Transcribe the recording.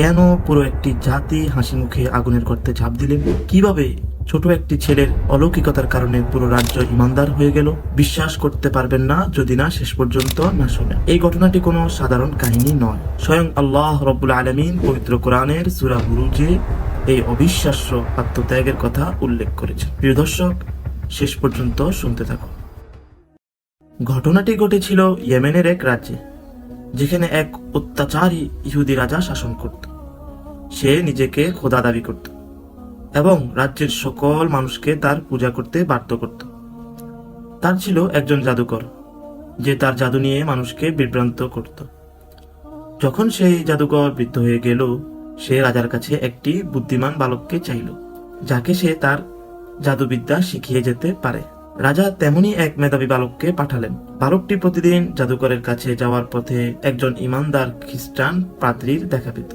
কেন পুরো একটি জাতি হাসি মুখে আগুনের গর্তে ঝাঁপ দিলেন? কীভাবে ছোট একটি ছেলের অলৌকিকতার কারণে পুরো রাজ্য ইমানদার হয়ে গেল? বিশ্বাস করতে পারবেন না, যদি না, শেষ পর্যন্ত না শোনেন। এই ঘটনাটি কোনো সাধারণ কাহিনী নয়। স্বয়ং আল্লাহ রব্বুল আলমিন পবিত্র কোরআনের সুরা বুরুজে এই অবিশ্বাস্য আত্মত্যাগের কথা উল্লেখ করেছেন। প্রিয় দর্শক, শেষ পর্যন্ত শুনতে থাকুন। ঘটনাটি ঘটেছিল ইয়েমেনের এক রাজ্যে, যেখানে এক অত্যাচারী ইহুদি রাজা শাসন করত। সে নিজেকে খোদা দাবি করত এবং রাজ্যের সকল মানুষকে তার পূজা করতে বাধ্য করত। তার ছিল একজন জাদুকর, যে তার জাদু নিয়ে মানুষকে বিভ্রান্ত করত। যখন সেই জাদুকর বৃদ্ধ হয়ে গেল, সে রাজার কাছে একটি বুদ্ধিমান বালককে চাইল, যাকে সে তার জাদুবিদ্যা শিখিয়ে যেতে পারে। রাজা তেমনি এক মেধাবী বালককে পাঠালেন। বালকটি প্রতিদিন জাদুকরের কাছে যাওয়ার পথে একজন ইমানদার খ্রিস্টান পাদ্রীর দেখা পেত।